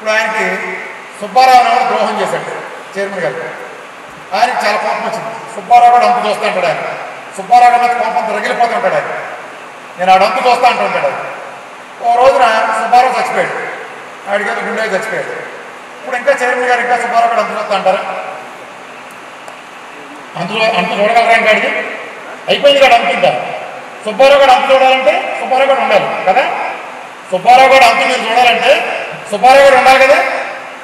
ఇప్పుడు ఆయనకి సుబ్బారావు నాయుడు ద్రోహం చేశాడు చైర్మన్ గారు ఆయనకి చాలా కోపం వచ్చింది. సుబ్బారావు కూడా అంత చూస్తూ ఉంటాడు ఆయన. సుబ్బారావు మీద కోపం రగిలిపోతూ ఉంటాడు ఆయన. నేను ఆడు అంతు చూస్తూ అంటూ ఉంటాడు ఆయన. ఓ రోజున సుబ్బారావు చచ్చిపోయాడు. ఆడికి ఏదో గుండె చచ్చిపోయాడు. ఇప్పుడు ఇంకా చైర్మన్ గారు ఇంకా సుబ్బారావు కూడా అంత చూస్తూ అంటారా? అంతలో అంత చూడగలరా ఇంకా అడిగి అయిపోయింది కూడా అంతుందా సుబ్బారావు గారు అంత చూడాలంటే సుబ్బారావు గారు ఉండాలి కదా? సుబ్బారావు గారు అంత మీరు చూడాలంటే సుబ్బారావు కూడా ఉండాలి కదా?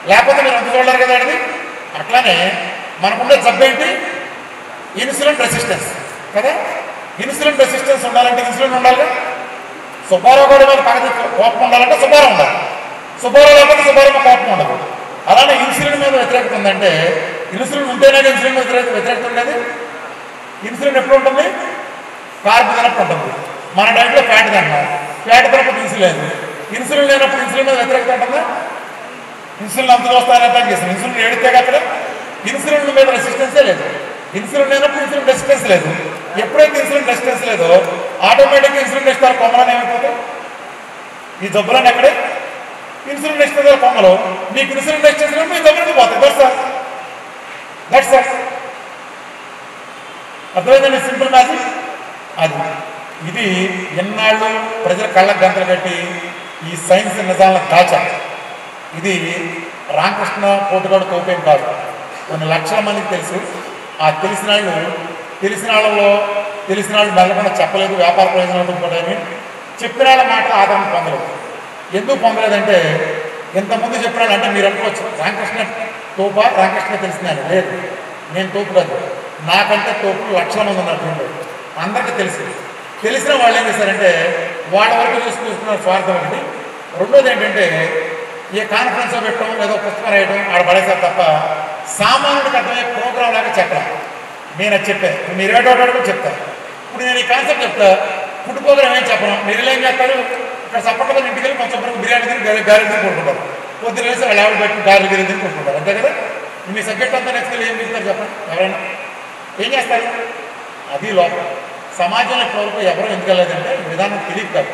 లేకపోతే మీరు రద్దు చూడలేరు కదా అడిగి అట్లానే మనకుండే జబ్బు ఏంటి? Insulin resistance. కదా? ఇన్సులిన్ రెసిస్టెన్స్ ఉండాలంటే ఇన్సులిన్ ఉండాలి కదా? సుబ్బారావు గారి మీద పగతి కోపం ఉండాలంటే సుబ్బారావు ఉండాలి. సుబ్బారావు లేకపోతే సుబ్బారావు కోపం ఉండదు. అలానే ఇన్సులిన్ మీద వ్యతిరేకత ఉందంటే ఇన్సులిన్ ఉంటేనే ఇన్సులిన్ వ్యతిరేక వ్యతిరేకత ఉండేది? ఇన్సులిన్ ఎప్పుడు ఉంటుంది? కార్బు తినప్పుడు ఉంటుంది. మన డైట్లో ఫ్యాట్ తింటాం ఫ్యాట్ తినప్పుడు ఇన్సులిన్ ఇన్సులిన్ లేనప్పుడు ఇన్సులిన్ మీద వ్యతిరేకత ఉంటుందా? ఇన్సులిన్ అంత దోస్తానే అటాక్ చేస్తుంది ఇన్సులిన్ ఏడితే అక్కడ ఇన్సులిన్ మీద రెసిస్టెన్సే లేదు. ఇన్సులిన్ లేనప్పుడు ఇన్సులిన్ రెసిస్టెన్స్ లేదు. ఎప్పుడైతే ఇన్సులిన్ రెసిస్టెన్స్ లేదో ఆటోమేటిక్గా ఇన్సులిన్ ఇస్తారు కొమ్మలని ఏమైపోతాయి? ఈ జబ్బులను ఎక్కడే? ఇన్సులిన్ రెసిస్టెన్స్ కొమ్మలు. మీకు ఇన్సులిన్ రెసిస్టెన్స్ మీ జబ్బులకి పోతాయి. దట్స్ సార్ దట్స్ సార్ అర్థమైందండి సింపుల్ మ్యాజిక్? అది. ఇది ఎన్నాళ్ళు ప్రజల కళ్ళకు గంటలు కట్టి ఈ సైన్స్ నిజాలను దాచాలి ఇది రామకృష్ణ పోటుగాడు తోపేం కాదు. కొన్ని లక్షల మందికి తెలుసు. ఆ తెలిసిన వాళ్ళు తెలిసిన వాళ్ళలో తెలిసిన వాళ్ళు మెల్లకుండా చెప్పలేదు వ్యాపార ప్రయోజనాలు ఉంటుందని చెప్పిన వాళ్ళ మాట ఆదరణ పొందలేదు. ఎందుకు పొందలేదంటే ఇంతకుముందు చెప్పిన అంటే మీరు అనుకోవచ్చు రామకృష్ణ తోప రామకృష్ణ తెలిసినాను లేదు. నేను తోపు కాదు. నాకంటే తోపు లక్షల మంది ఉన్నారు అందరికీ తెలుసు. తెలిసిన వాళ్ళు ఏం చేశారంటే వాళ్ళ వరకు చూసుకుంటున్న స్వార్థం ఒకటి రెండోది ఏంటంటే ఏ కాన్ఫరెన్స్ పెట్టడం ఏదో పుస్తకం రాయడం ఆడ పడేసారు తప్ప సామాన్యుడికి అర్థమయ్యే ప్రోగ్రామ్ లాగా చెప్పాలి నేను అది చెప్పాను. మీరు ఏటో కూడా చెప్తాను ఇప్పుడు నేను ఈ కాన్సెప్ట్ చెప్తా. ఫుడ్ ప్రోగ్రామ్ ఏం చెప్పను? మీరు ఏం చేస్తారు? ఇక్కడ సపోర్ట్గా ఇంటికి వెళ్ళి కొంచెం బిర్యానీ తిని గారెలు తిని కొట్టుకుంటారు పొద్దున వేసి వాళ్ళు ఆవిడ పెట్టి గారెలు గిరి తిని కొట్టుకుంటారు అంతే కదా? మీ సబ్జెక్ట్ అంతా నెక్స్ట్ ఏం చెప్తారు చెప్పండి? ఎవరైనా? ఏం చేస్తారు? అది లోపల. సమాజంలో ఇప్పటివరకు ఎవరూ ఎందుకు విధానం తెలియదు కాదు.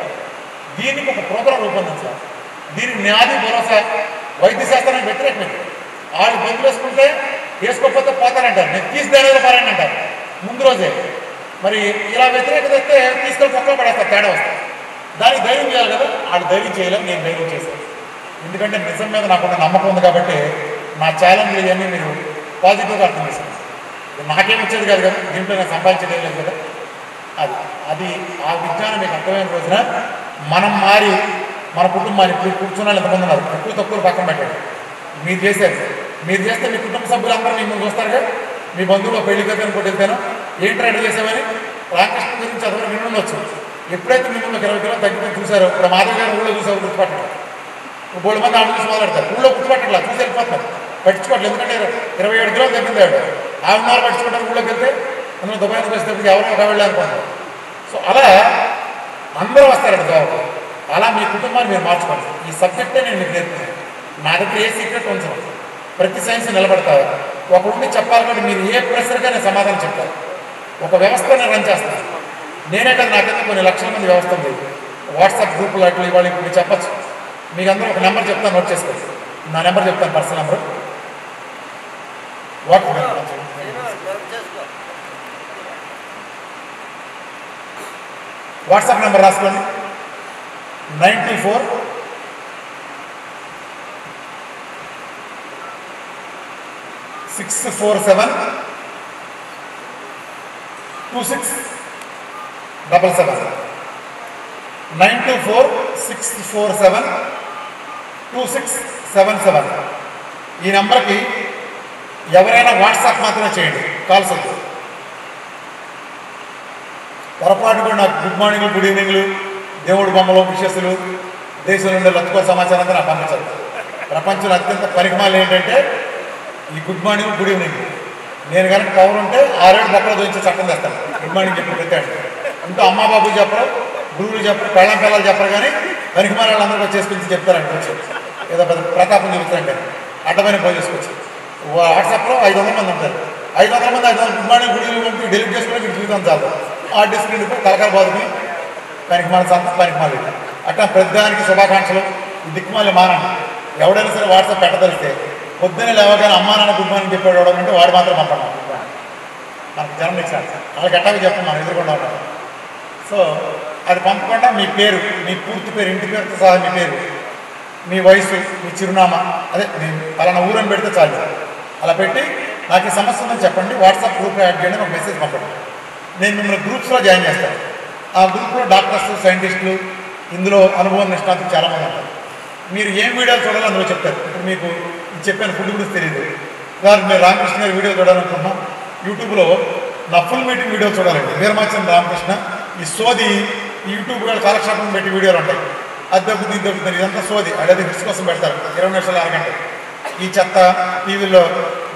దీనికి ఒక ప్రోగ్రాం రూపొందించాలి దీనికి న్యాది భరోసా వైద్య శాస్త్రానికి వ్యతిరేకమైంది. వాళ్ళు బంధులు వేసుకుంటే వేసుకోకపోతే పోతారంటారు. నేను తీసిదేనేది పారాయణ అంటారు. ముందు రోజే. మరి ఇలా వ్యతిరేకత అయితే తీసుకెళ్ళి పక్కన పడేస్తారు. తేడా వస్తుంది. దానికి ధైర్యం చేయాలి కదా. వాళ్ళు ధైర్యం చేయలేదు నేను ధైర్యం చేశాను. ఎందుకంటే నిజం మీద నాకున్న నమ్మకం ఉంది కాబట్టి నా ఛాలెంజ్ ఇవన్నీ మీరు పాజిటివ్గా అర్థం చేశాను ఇది నాకేం వచ్చేది కాదు కదా. దీంట్లో నేను సంపాదించలేదు కదా. అది అది ఆ విజ్ఞానం మీకు అర్థమైన రోజున మనం మారి మన కుటుంబాన్ని ఇప్పుడు కూర్చున్న వాళ్ళు ఎంతమంది ఉన్నారు? ఎక్కువ తక్కువ పక్కన పెట్టండి. మీరు చేశారు మీరు చేస్తే మీ కుటుంబ సభ్యులందరూ మిమ్మల్ని చూస్తారుగా మీ బంధువులు పెళ్ళి కదా అనుకుంటే ఏంటి రెడీ చేసామని రామకృష్ణ గురించి అదొక విని ఉండొచ్చు. ఎప్పుడైతే మిమ్మల్ని ఒక ఇరవై కిలో తగ్గిపోయి చూసారో ఇప్పుడు మాధవ్ గారు ఊళ్ళో చూసారు గుర్తుపట్టడం బోడు మంది ఆవిడ చూసి మాట్లాడతారు. ఊళ్ళో గుర్తుపట్టట్లా? చూసి వెళ్ళిపోతారు పట్టించుకోవట్లేదు. ఎందుకంటే ఇరవై ఏడు కిలోలు తగ్గింది ఆవిడ. ఆవిడ పట్టించుకుంటారు ఊళ్ళోకి వెళ్తే. అందులో దుబాయ్ వచ్చేటప్పటికి ఎవరో ఒక సో అలా అందరూ వస్తారండి గోవాకు అలా మీ కుటుంబాన్ని మీరు మార్చుకోండి. ఈ సబ్జెక్టే నేను మీకు నేర్పుతాను. నా దగ్గర ఏ సీక్రెట్ ఉంచడం ప్రతి సైన్స్ నిలబడతారు. ఒకటి చెప్పాలంటే మీరు ఏ ప్రెషర్గా నేను సమాధానం చెప్తాను. ఒక వ్యవస్థను రన్ చేస్తాను. నేనే కదా నాకైతే కొన్ని లక్షల మంది వ్యవస్థ ఉంది. వాట్సాప్ గ్రూపులు అట్లా ఇవాళ ఇప్పుడు మీరు చెప్పచ్చు. మీకు అందరూ ఒక నెంబర్ చెప్తాను నోట్ చేసుకోండి. నా నెంబర్ చెప్తాను personal number. What? WhatsApp number రాసుకోండి nine two four six four seven two six double seven nine two four six four seven two six seven seven ఈ నెంబర్కి ఎవరైనా వాట్సాప్ మాత్రమే చేయండి కాల్స్ వద్దు పొరపాటు కూడా నాకు గుడ్ మార్నింగ్లు గుడ్ ఈవినింగ్లు దేవుడు బొమ్మలు విశేషులు దేశంలో ఉండే లత్తుకో సమాచారం అంతా నాకు పంపించారు ప్రపంచంలో అత్యంత పరిమాణాలు ఏంటంటే ఈ గుడ్ మార్నింగ్ గుడ్ ఈవినింగ్. నేను కనుక పవర్ ఉంటే ఆరేడు మొక్కలు దోయించే చట్టం తెస్తాను. గుడ్ మార్నింగ్ చెప్పి పెట్టాడు ఇంకా అమ్మా బాబు చెప్పరు గురువులు చెప్పరు పెళ్ళం పిల్లలు చెప్పరు కానీ పనికిమాల వాళ్ళందరూ వచ్చేసుకుని చెప్తారంటే వచ్చి ఏదో పెద్ద ప్రతాపం చూపిస్తాం కానీ అడ్డమైన పోయి చేసుకోవచ్చు వాట్సాప్లో ఐదు వందల మంది ఉంటారు. ఐదు వందల మంది ఐదు వందల good morning good evening delivery delete చేసుకుని జీవితం చాలు ఆ డిస్ప్లిన్ కలకల బాదుకుని పనికిమాల సంత పనికిమాలి అట్లా ప్రతిదానికి శుభాకాంక్షలు. దిక్కుమాలి మానండి ఎవడైనా సరే వాట్సాప్ పెట్టదలిస్తే పొద్దున్నే లేవగానే అమ్మా నాన్న గుడ్ మార్నింగ్ చెప్పాడు అంటే వాడు మాత్రం పంపడం. మనకు జనం ఇచ్చాడు వాళ్ళకి ఎట్టాగా చెప్పం మనం ఎదురుకుండా ఉంటాం సో అది పంపకుండా మీ పేరు మీ పూర్తి పేరు ఇంటి పేరుతో సహా మీ పేరు మీ వయసు మీ చిరునామా అదే నేను పలానా ఊరని పెడితే చాలు. అలా పెట్టి నాకు ఈ సమస్య ఉందని చెప్పండి. వాట్సాప్ గ్రూప్లో యాడ్ చేయండి ఒక మెసేజ్ పంపండి. నేను మిమ్మల్ని గ్రూప్స్లో జాయిన్ చేస్తాను ఆ గ్రూప్లో డాక్టర్స్ సైంటిస్టులు ఇందులో అనుభవం నిష్ణాతులు చాలామంది ఉంటారు. మీరు ఏం వీడియోలు చూడాలో అందులో చెప్తారు. ఇప్పుడు మీకు చెప్పాను ఫుడ్ గురించి తెలియదు. దానికి మీరు రామకృష్ణ గారి వీడియో చూడాలనుకుంటున్నాం. యూట్యూబ్లో నా ఫుల్ మీటింగ్ వీడియో చూడాలండి. వీరమాచం రామకృష్ణ ఈ సోది యూట్యూబ్ గారు కాలక్షేపం పెట్టి వీడియోలు ఉంటాయి. అది దొబ్బుతుంది ఇది దొబ్బుతుంది ఇదంతా సోది. అది హిట్స్ కోసం పెడతారు. ఇరవై నిమిషాలు అరగంట. ఈ చెత్త టీవీలో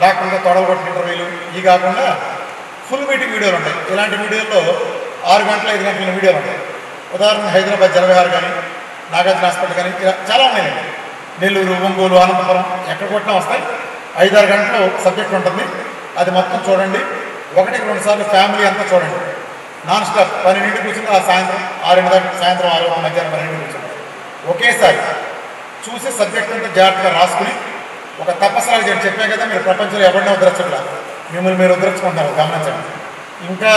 డాక్టర్లతో తొడవగొట్టిన ఇంటర్వ్యూలు ఈ కాకుండా ఫుల్ మీటింగ్ వీడియోలు ఉంటాయి ఇలాంటి వీడియోల్లో ఆరు గంటల ఐదు గంటల వీడియోలు ఉంటాయి ఉదాహరణ హైదరాబాద్ జలవిహార్ కానీ నాగార్జున హాస్పిటల్ కానీ ఇలా చాలా ఉన్నాయండి నెల్లూరు ఒంగోలు అనంతపురం ఎక్కడ కొట్టినా వస్తాయి. ఐదారు గంటలు సబ్జెక్ట్ ఉంటుంది. అది మొత్తం చూడండి. ఒకటికి రెండు సార్లు ఫ్యామిలీ అంతా చూడండి. నాన్ స్టాప్ పన్నెండింటి కూర్చుని ఆ సాయంత్రం ఆరింటి దాకా సాయంత్రం ఆరు మధ్యాహ్నం పన్నెండు కూర్చుని ఒకేసారి చూసి సబ్జెక్ట్ అంతా జాగ్రత్తగా రాసుకుని ఒక తపస్సులాగా చెప్పే కదా మీరు ప్రపంచంలో ఎవరినో ఉద్ధరించట్లా. మిమ్మల్ని మీరు ఉద్ధరించుకుంటారు గమనించండి. ఇంకా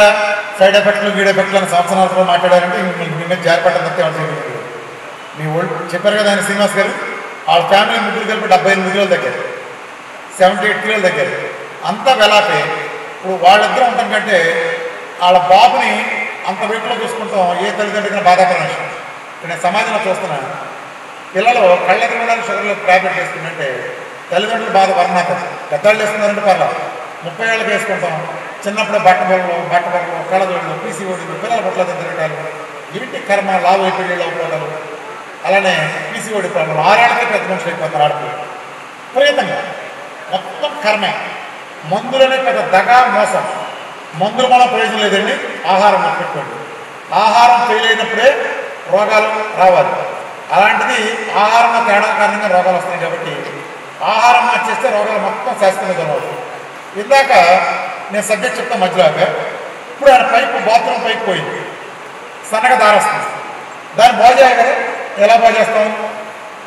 సైడ్ ఎఫెక్ట్లు వీడ్ ఎఫెక్ట్లు అని సంవత్సరాలతో మాట్లాడారంటే మిమ్మల్ని మీ మీద జారిపడ్డం తప్పితే మీ ఓల్డ్ చెప్పారు కదా ఆయన శ్రీనివాస్ గారు వాళ్ళ ఫ్యామిలీ ముగ్గురు కలిపి డెబ్బై ఎనిమిది కిలోలు దగ్గర సెవెంటీ ఎయిట్ కిలోలు దగ్గర అంతా వెలాపే. ఇప్పుడు వాళ్ళిద్దరూ ఉండటం కంటే వాళ్ళ బాబుని అంత వెయిట్లో చూసుకుంటాం ఏ తల్లిదండ్రులకైనా బాధాకరమైన విషయం. నేను సమాజంలో చూస్తున్నాను పిల్లలు కళ్ళెదురుగానే షుగర్లో టాబ్లెట్ వేసుకుంటే తల్లిదండ్రులు బాధ వర్ణాతం పెద్దవాళ్ళు వేసుకున్నారంటే పర్లేదు ముప్పై ఏళ్ళకి వేసుకుంటాం చిన్నప్పుడు బట్ట బొమ్మలు బట్ట బొమ్మలు పీసీ పీసీఓడీలు పిల్లల పట్ల తిరగటాలు ఇంటి కర్మ లావు అయిపోయేళ్ళు అలానే అలానే పీసీఓడి ప్రాబ్లం ఆరేళ్ళకే పెద్ద మనుషులు అయిపోతారు ఆడపిల్లలు. విపరీతంగా. మొత్తం కర్మే. మందులనే పెద్ద దగా మోసం. మందులు మన ప్రయోజనం లేదండి. ఆహారం పెట్టుకోండి ఆహారం ఫెయిల్ అయినప్పుడే రోగాలు రావాలి. అలాంటిది ఆహారం తేడా కారణంగా రోగాలు వస్తాయి కాబట్టి ఆహారం మార్చేస్తే రోగాలు మొత్తం శాశ్వతంగా దొరకవు ఇందాక నేను సబ్జెక్ట్ చెప్తా మధ్యలో ఇప్పుడు ఆయన పైపు బాత్రూమ్ పైకి పోయింది. సన్నగా దారేస్తుంది. దాన్ని బాగు చేయాలి ఎలా బాగు చేస్తాం?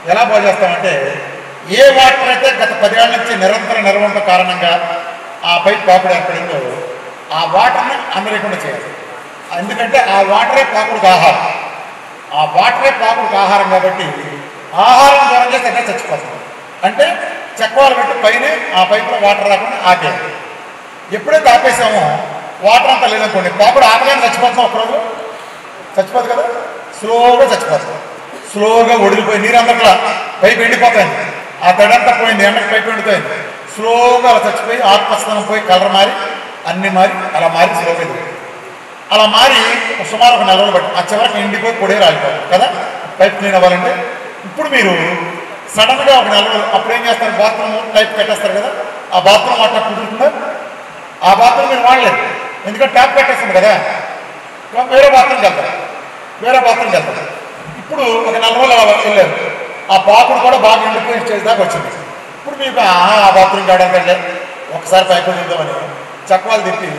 ఎలా బాగు చేస్తామంటే ఏ వాటర్ అయితే గత పదేళ్ళ నుంచి నిరంతర నిర్వహణ కారణంగా ఆ పైప్ పాకుడు ఏర్పడిందో ఆ వాటర్ని అందలేకుండా చేయాలి. ఎందుకంటే ఆ వాటరే పాకుడికి ఆహారం. ఆ వాటరే పాకుడికి ఆహారం కాబట్టి ఆహారం ద్వారా చేస్తే అక్కడ అంటే చెక్కవాలు పెట్టి పైన ఆ పైపులో వాటర్ రాకుండా ఆపేయాలి. ఎప్పుడైతే ఆపేసామో వాటర్ అంతా లేదనుకోండి. పాపడు ఆపగానే చచ్చిపోతాం ఒకరోజు? చచ్చిపోదు కదా? స్లోగా చచ్చిపోతుంది స్లోగా ఒడిలిపోయి అందట్లా పైపు ఎండిపోతాయి ఆ తడంతా పోయింది ఎండకు పైపు ఎండిపోయింది. స్లోగా అలా చచ్చిపోయి ఆత్మస్థానం పోయి కలర్ మారి అన్ని మారి అలా మారి స్లోగా అలా మారి సుమారు ఒక నెల రోజులు బట్టి ఆ చివరికి ఎండిపోయి పొడి రాలిపోతుంది కదా? పైప్ క్లీన్ అవ్వాలంటే ఇప్పుడు మీరు సడన్గా ఒక నెల రోజులు అప్పుడు ఏం చేస్తారు? బాత్రూమ్ టైప్ కట్టేస్తారు కదా? ఆ బాత్రూమ్ వాటర్ కుదురుతుందా? ఆ బాత్రూమ్ మీరు వాడలేదు. ఎందుకంటే ట్యాప్ కట్టేస్తుంది కదా? వేరే బాత్రూమ్కి వెళ్తారు వేరే బాత్రూమ్కి వెళ్తారు ఇప్పుడు ఒక నెల రోజులు అలా వెళ్ళారు. ఆ పాకుడు కూడా బాగా ఎండిపోయిన స్టేజ్ దాకా వచ్చింది. ఇప్పుడు మీకు ఆ ఆ బాత్రూమ్ కావడానికి ఒకసారి పైపు చూద్దామని చక్వాలు తిప్పి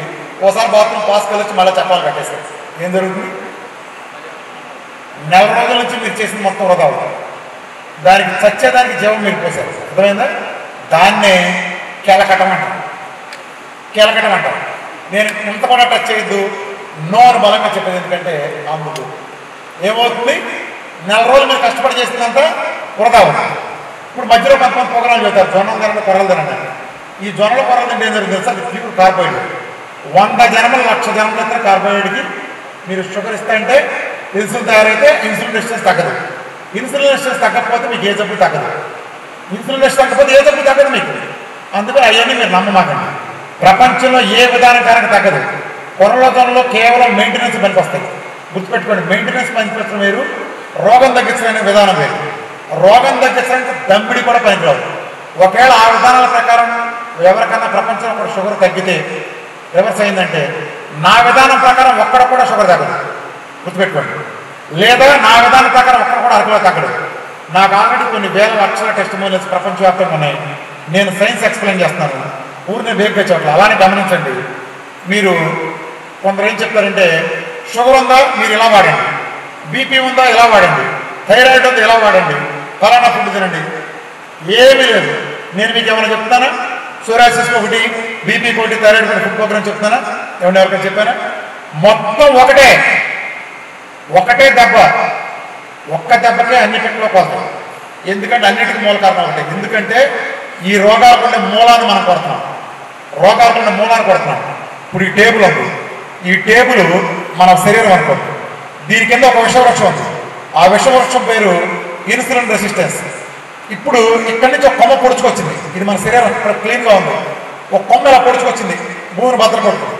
ఓసారి బాత్రూమ్ పాస్కి వెళ్ళొచ్చి మళ్ళీ చక్వాలు కట్టేస్తారు ఏం జరుగుతుంది? నెల రోజుల నుంచి మీరు చేసిన మొత్తం వృధా అవుతుంది. దానికి చచ్చేదానికి జీవం మీరు పోసారు. అర్థమైందా? దాన్నే కెలకటం అంటారు కెలకటం అంటారు నేను ఇంత కూడా టచ్ చేయొద్దు. నో అని బలంగా చెప్పేది ఎందుకంటే అందుకు ఏమవుతుంది? నెల రోజులు మీరు కష్టపడి చేసిందంతా వృధా అవుతుంది. ఇప్పుడు మధ్యలో కొంతమంది ప్రోగ్రాంలు చేస్తారు. జొన్నం ధరలు కొరలు తినండి. ఈ జొన్నల కొరలు తింటే ఏం జరుగుతుంది సార్ ప్యూర్ కార్బోహైడ్రేట్ వంద జన్మలు లక్ష జన్మలు ఇతర కార్బోహైడ్రేట్కి మీరు షుగర్ ఇస్తే అంటే ఇన్సులిన్ తయారైతే ఇన్సులిన్ రెసిస్టెన్స్ తగ్గదు. ఇన్సులిన్ రెసిస్టెన్స్ తగ్గకపోతే మీకు ఏ జబ్బు తగ్గదు. ఇన్సులిన్ రెసిస్టెన్స్ తగ్గకపోతే ఏ జబ్బు తగ్గదు మీకు. అందుకని అవన్నీ మీరు నమ్మమాకండి. ప్రపంచంలో ఏ విధానం తగ్గదు. కొరలోకంలో కేవలం మెయింటెనెన్స్ పనికి వస్తాయి గుర్తుపెట్టుకోండి మెయింటెనెన్స్ పనిపించడం వేరు రోగం తగ్గించడం విధానం వేరు. రోగం తగ్గించడానికి దమ్మిడి కూడా పనికిరాదు. ఒకవేళ ఆ విధానాల ప్రకారం ఎవరికన్నా ప్రపంచంలో కూడా షుగర్ తగ్గితే రివర్స్ అయిందంటే నా విధానం ప్రకారం ఒక్కడ కూడా షుగర్ తగ్గదు. గుర్తుపెట్టుకోండి. లేదా నా విధానం ప్రకారం ఒక్కడ కూడా అరకులో తగ్గడు నాకు ఆల్రెడీ కొన్ని వేల లక్షల టెస్ట్ మూలెస్ ప్రపంచవ్యాప్తంగా ఉన్నాయి. నేను సైన్స్ ఎక్స్ప్లెయిన్ చేస్తున్నాను. ఊరిని వేగ్గా చోట్ల అలానే గమనించండి. మీరు కొందరు ఏం చెప్తారంటే షుగర్ ఉందా? మీరు ఇలా వాడండి. బీపీ ఉందా? ఇలా వాడండి. థైరాయిడ్ ఉందా? ఇలా వాడండి. ఫలానా ఫుడ్ తినండి. ఏమీ లేదు. నేను మీకు ఏమైనా చెప్తానా సోరాసిస్ ఒకటి బీపీ ఒకటి థైరాయిడ్ ఒకటి ఫుడ్ ప్రోగ్రామ్ చెప్తానా ఏమన్నా ఎవరికైనా చెప్పానా? మొత్తం ఒకటే. ఒకటే దెబ్బ. ఒక్క దెబ్బకే అన్నిటిలో కొడతాం ఎందుకంటే అన్నిటికీ మూల కారణం ఒకటే ఎందుకంటే ఈ రోగాలకు ఉండే మూలాన్ని మనం కొడుతున్నాం. రోగాలకు ఉండే మూలాన్ని కొడుతున్నాం. ఇప్పుడు ఈ టేబుల్ ఉంది. ఈ టేబుల్ మన శరీరం అనుకోండి. దీని కింద ఒక విషవృక్షం ఉంది. ఆ విషవృక్షం పేరు ఇన్సులిన్ రెసిస్టెన్స్. ఇప్పుడు ఇక్కడి నుంచి ఒక కొమ్మ పొడుచుకొచ్చింది. ఇది మన శరీరం ఇక్కడ క్లీన్గా ఉంది. ఒక కొమ్మ ఇలా పొడుచుకొచ్చింది. భూమిని భద్రపడుతుంది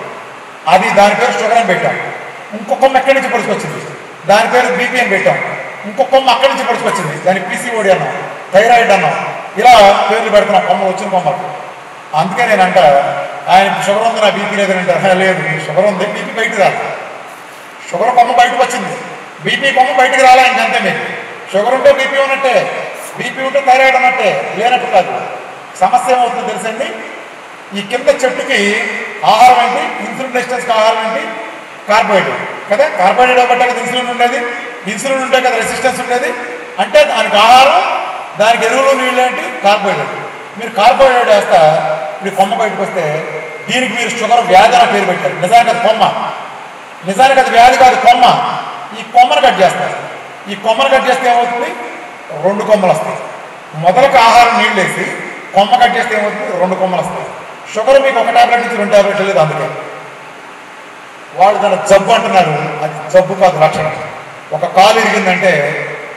అది దాని పేరు షుగర్ అని పెట్టాం. ఇంకొకమ్మ కొమ్మ ఎక్కడి నుంచి పొడుచుకొచ్చింది దాని పేరు బీపీ పెట్టాం. ఇంకొకమ్మ కొమ్మ అక్కడి నుంచి పొడుచుకొచ్చింది దాని పీసీఓడి అన్నాం థైరాయిడ్ అన్నాం. ఇలా పేర్లు పెడుతున్నాం కొమ్మ వచ్చిన కొమ్మకు అందుకే నేను అంట ఆయన షుగర్ ఉంది? నా బీపీ లేదని అంటారు లేదు షుగర్ ఉంది బీపీ బయటకు రాదు. షుగర్ కొమ్మ బయటకు వచ్చింది. బీపీ కొమ్మ బయటకు రాలే ఇంకంతే మీకు. షుగర్ ఉంటే బీపీ ఉన్నట్టే బీపీ ఉంటే థైరాయిడ్ అన్నట్టే లేనట్టు కాదు. సమస్య ఏమవుతుందో తెలుసండి ఈ కింద చెట్టుకి ఆహారం ఏంటి? ఇన్సులిన్ రెసిస్టెన్స్కి ఆహారం ఏంటి? కార్బోహైడ్రేట్. కదా? కార్బోహైడ్రేట్ ఒకటే కదా ఇన్సులిన్ ఉండేది? ఇన్సులిన్ ఉంటే కదా రెసిస్టెన్స్ ఉండేది? అంటే దానికి ఆహారం దానికి ఎరువులు నీళ్ళు ఏంటి? కార్బోహైడ్రేట్. మీరు కార్బోహైడ్రేట్ వేస్తా ఇప్పుడు కొమ్మ బయటకు వస్తే దీనికి మీరు షుగర్ వ్యాధి అని పేరు పెట్టారు. నిజానికి అది కొమ్మ. నిజానికి అది వ్యాధి కాదు కొమ్మ. ఈ కొమ్మను కట్ చేస్తారు. ఈ కొమ్మను కట్ చేస్తే ఏమవుతుంది? రెండు కొమ్మలు వస్తాయి. మొదలకు ఆహారం నీళ్ళు వేసి కొమ్మ కట్ చేస్తే ఏమవుతుంది? రెండు కొమ్మలు వస్తాయి. షుగర్ మీకు ఒక ట్యాబ్లెట్ నుంచి రెండు టాబ్లెట్ లేదు అందుకే. వాళ్ళు దాన్ని జబ్బు అంటున్నారు. అది జబ్బు కాదు లక్షణం. ఒక కాలు విరిగిందంటే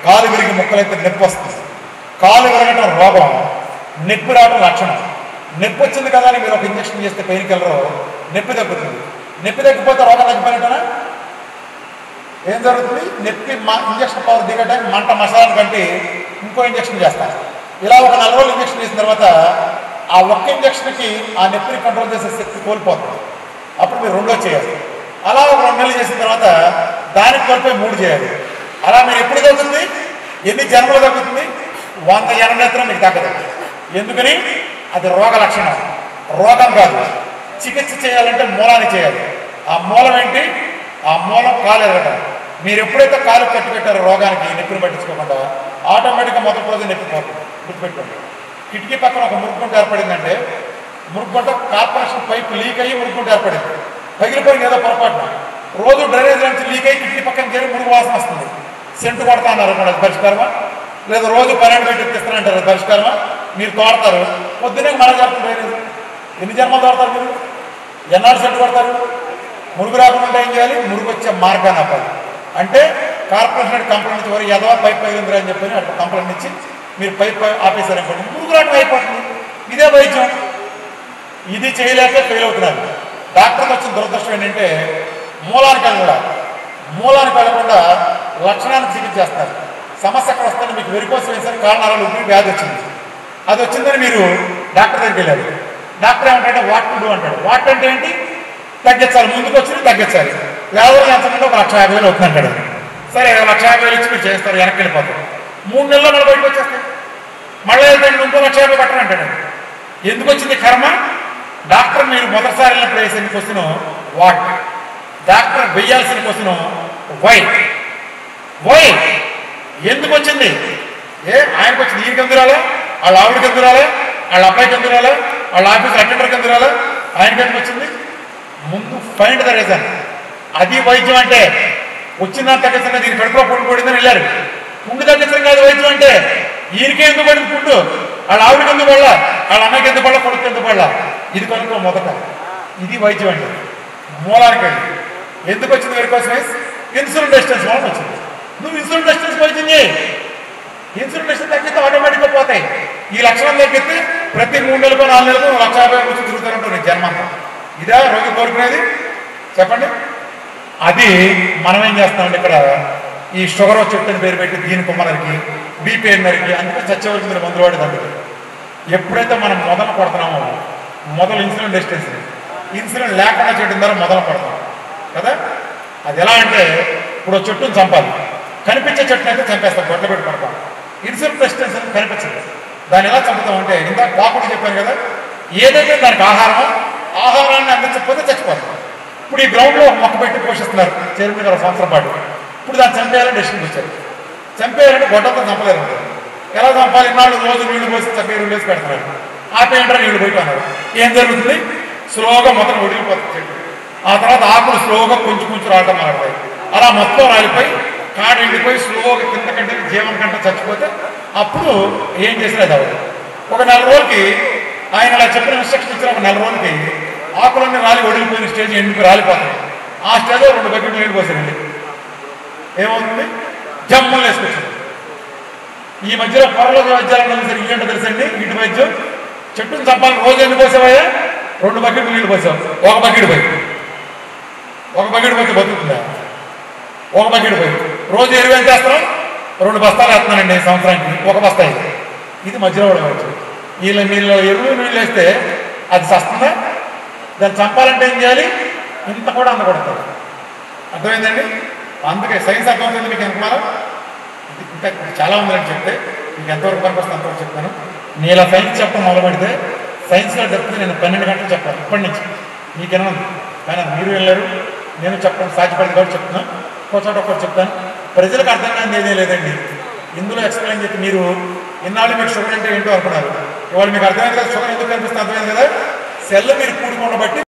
కాలు విరిగి మొక్కలైతే నొప్పి వస్తుంది. కాలు విరగటం రోగం. నొప్పి రావడం లక్షణం. నొప్పి వచ్చింది కదా అని మీరు ఒక ఇంజక్షన్ చేస్తే పెయిన్ కిల్లర్ నొప్పి తగ్గుతుంది. నొప్పి తగ్గిపోతే రోగం తగ్గిపోయినట్టనా? ఏం జరుగుతుంది? నొప్పి మా ఇంజక్షన్ పవర్ దిగడానికి మంట మసాలను కంటే ఇంకో ఇంజక్షన్ చేస్తారు. ఇలా ఒక నెల రోజులు ఇంజక్షన్ చేసిన తర్వాత ఆ ఒక్క ఇంజక్షన్కి ఆ నొప్పిని కంట్రోల్ చేసే శక్తి కోల్పోతుంది. అప్పుడు మీరు రెండో చేయాలి. అలా ఒక రెండు నెలలు చేసిన తర్వాత దానికి కోల్పోయి మూడు చేయాలి. అలా మీరు ఎప్పుడు తగ్గుతుంది? ఎన్ని జన్మలు తగ్గుతుంది? వంద జన్మలు మీకు తగ్గదు. ఎందుకని? అది రోగ లక్షణం. రోగం కాదు. చికిత్స చేయాలంటే మూలాన్ని చేయాలి. ఆ మూలం ఏంటి? ఆ మూలం కాలు ఎరగటం మీరు ఎప్పుడైతే కాలు కట్టు పెట్టారో రోగానికి నొప్పిని పట్టించుకోకుండా ఆటోమేటిక్గా మొదటి రోజు నొప్పి పోతుంది. గుర్తుపెట్టుకోండి. కిటికీ పక్కన ఒక మురుగుంట ఏర్పడిందంటే మురుగుంట కార్పొరేషన్ పైప్ లీక్ అయ్యి మురుగుంట ఏర్పడింది. పగిలిపోయింది ఏదో పొరపాటున. రోజు డ్రైనేజ్ నుంచి లీక్ అయ్యి కిటికీ పక్కన చేరి మురుగు వాసన వస్తుంది. సెంటు కొడతా అన్నారు అనుకోండి అది పరిష్కారమా? లేదా రోజు పన్నెండు పెట్టి ఎత్తిస్తానంటారు అది పరిష్కారమా? మీరు తోడతారు. పొద్దునే మన జరుగుతుంది డ్రైనేజ్. ఎన్ని జన్మలు తోడతారు మీరు? ఎన్నాళ్ళు సెంటు కొడతారు? మురుగు రాకుండా ఏం చేయాలి? మురుగు వచ్చే మార్గాన్ని ఆపాలి. అంటే కార్పొరేషన్ కంప్లైంట్ ఇచ్చి వరకు ఎదవా పైప్ పగిలిందిరా అని చెప్పి అట్లా కంప్లైంట్ ఇచ్చి మీరు పైప్ ఆపేశారనుకోండి మురుగు రావడం అయిపోతుంది. ఇదే వైద్యం. ఇది చేయలేక ఫెయిల్ అవుతున్నారు. డాక్టర్కి వచ్చిన దురదృష్టం ఏంటంటే మూలానికి వెళ్ళకుండా మూలానికి వెళ్ళకుండా లక్షణానికి చికిత్స చేస్తారు. సమస్య ఎక్కడ వస్తుంది మీకు వెరికోసం వేసారు కారణాలు వ్యాధి వచ్చింది. అది వచ్చిందని మీరు డాక్టర్ దగ్గరికి వెళ్ళారు. డాక్టర్ ఏమంటాడంటే వాట్ టు డూ అంటాడు. వాట్ అంటే ఏంటి? తగ్గించాలి. ముందుకు వచ్చి తగ్గించాలి. లేకపోతే ఎంత ఒక లక్ష యాభై వేలు అవుతుంది అంటాడు. సరే లక్ష యాభై వేలు ఇచ్చి మీరు చేస్తారు వెనక్కి వెళ్ళిపోతారు. మూడు నెలల్లో మళ్ళీ బయటకు వచ్చేస్తాయి. మళ్ళీ వెళ్తాడు ఇంకో లక్ష యాభై కట్టను అంటాడు. ఎందుకు వచ్చింది కర్మ? డాక్టర్ మీరు మొదటిసారి వెళ్ళినప్పుడు వేసిన క్వశ్చన్ వాట్? డాక్టర్ వెయ్యాల్సిన క్వశ్చన్ వై. వై ఎందుకు వచ్చింది? ఏ ఆయనకు వచ్చింది ఈయనకి ఎందుకు రాలే వాళ్ళ ఆవిడకి ఎందుకు రాలే వాళ్ళ అబ్బాయికి ఎందుకు రాలే వాళ్ళ ఆఫీస్ అటెండర్కి ఎందుకు రాలే ఆయనకి ఎందుకు వచ్చింది? ముందు ఫైండ్ ద రీజన్ అది వైద్యం అంటే వచ్చిందని తగ్గించగా దీని కడుపులో పుండు పడిందని వెళ్ళారు. పుండు తగ్గించడం కాదు వైద్యం అంటే ఈయనకే ఎందుకు పడింది పుండు? వాళ్ళ ఆవిడకి ఎందుకు పడలా? వాళ్ళ అమ్మాయికి ఎందుకు పడలా? కొడుకు ఎందుకు పడలా? ఇది కనుక్కో మొదట. ఇది వైద్యం అండి. మూలానికి వెళ్ళి ఎందుకు వచ్చింది వెరికోసినైస్ ఇన్సులిన్ రెసిస్టెన్స్ వల్ల వచ్చింది. నువ్వు ఇన్సులిన్ రెసిస్టెన్స్ వచ్చింది ఇన్సులిన్ రెసిస్టెన్స్ తగ్గితే ఆటోమేటిక్గా పోతాయి. ఈ లక్షణం తగ్గితే ప్రతి మూడు నెలలకు నాలుగు నెలలకు లక్ష యాభై వచ్చి తిరుగుతారంటావు జన్మంతా ఇదే రోగి కోరుకునేది? చెప్పండి. అది మనం ఏం చేస్తామండి ఇక్కడ ఈ షుగర్ చెట్టుని పేరు పెట్టి దీని కుమ్మరికి బీపీ నరికి అందుకే చచ్చవలసి మీరు మందులు వాడేది తగ్గుతుంది ఎప్పుడైతే మనం మొదలు కొడుతున్నామో మొదలు ఇన్సులిన్ రెసిస్టెన్స్ ఇన్సులిన్ లేకుండా చెట్టు ద్వారా మొదలు పడతాం. కదా? అది ఎలా అంటే ఇప్పుడు చెట్టును చంపాలి. కనిపించే చెట్టును అయితే చంపేస్తాం గొడ్డ పెట్టి పడతాం. ఇన్సులిన్ రెసిస్టెన్స్ అనేది కనిపించదు. దాన్ని ఎలా చంపుతాం అంటే ఇందాక కాకుండా చెప్పాను కదా ఏదైతే దానికి ఆహారం ఆహారాన్ని అందించకపోతే చచ్చిపోతాం. ఇప్పుడు ఈ గ్రౌండ్లో మొక్క పెట్టి పోషిస్తున్నారు చైర్మన్ గారు సంవత్సరం పాటు. ఇప్పుడు దాన్ని చంపేయాలని డెసిషన్ వచ్చారు చంపేయాలంటే గొడ్డతో చంపలేరు ఎలా చంపాలి? ఇన్నాళ్ళు రోజు నీళ్ళు పోసి చంపేరు వేసి పెడతారు ఆపేంటారు నీళ్ళు పోయి అన్నారు ఏం జరుగుతుంది? స్లోగా మొత్తం ఒడిగిపోతుంది ఆ తర్వాత ఆకులు స్లోగా కొంచెం కొంచెం రావడం మొదలవుతాయి అలా మొత్తం రాలిపోయి కాడు ఎండిపోయి స్లోగా కింద కంటే జీవన కంట చచ్చిపోతే అప్పుడు ఏం చేసినా అది ఒక నెల రోజులకి ఆయన అలా చెప్పిన ఇన్స్ట్రక్షన్ ఇచ్చిన ఒక నెల రోజులకి ఆకులన్నీ రాలి ఒడిగిపోయిన స్టేజ్ ఎండిపోయి రాలిపోతాయి? ఆ స్టేజ్లో రెండు బకెట్లు నీళ్ళు పోసారండి. ఏమవుతుంది? జమ్మలు వేసుకొచ్చింది ఈ మధ్యలో పొరలో వైద్యాలు కలిసి ఏంటో తెలుసండి ఇటు వైద్యం. చెట్టును చంపాలని రోజు ఎన్ని పోసావయ్యా? రెండు బకెట్లు నీళ్ళు పోసావు. ఒక బకెట్ పోయి. ఒక బకెట్ పోతే బతుకుతుందా? ఒక బకెట్ పోయి. రోజు ఎరువు ఎంత వేస్తాం రెండు బస్తాలు వేస్తున్నానండి సంవత్సరానికి. ఒక బస్తా ఇది. ఇది మధ్యలో కూడా కావచ్చు. వీళ్ళ నీళ్ళు ఎరువు నీళ్ళు వేస్తే అది చస్తుందా? దాన్ని చంపాలంటే ఏం చేయాలి? ఇంత కూడా అందకూడదు. అర్థమైందండి? అందుకే సైన్స్ అర్థమవుతుంది మీకు ఎంతమానం ఇంకా చాలా ఉందని చెప్తే మీకు ఎంతవరకు పనికి వస్తే అంతవరకు చెప్తాను. నేను ఇలా సైన్స్ చెప్పడం మొదలు పెడితే సైన్స్లో చెప్తే నేను పన్నెండు గంటలు చెప్పాను ఇప్పటి నుంచి. మీకేనా ఉంది? కానీ మీరు వెళ్ళారు నేను చెప్పడం సాధ్యపడదు కాబట్టి చెప్తున్నాను ఒక చోట ఒకటి చెప్తాను. ప్రజలకు అర్థం కాని ఏదే లేదండి. ఇందులో ఎక్స్ప్లెయిన్ చేస్తే మీరు ఇన్నాళ్ళు మీకు షుగర్ అంటే ఏంటో అనుకున్నారు. ఇవాళ మీకు అర్థమైంది కదా షుగర్ ఎందుకు కనిపిస్తే అర్థమైంది కదా? సెల్ మీరు కూడుకున్న బట్టి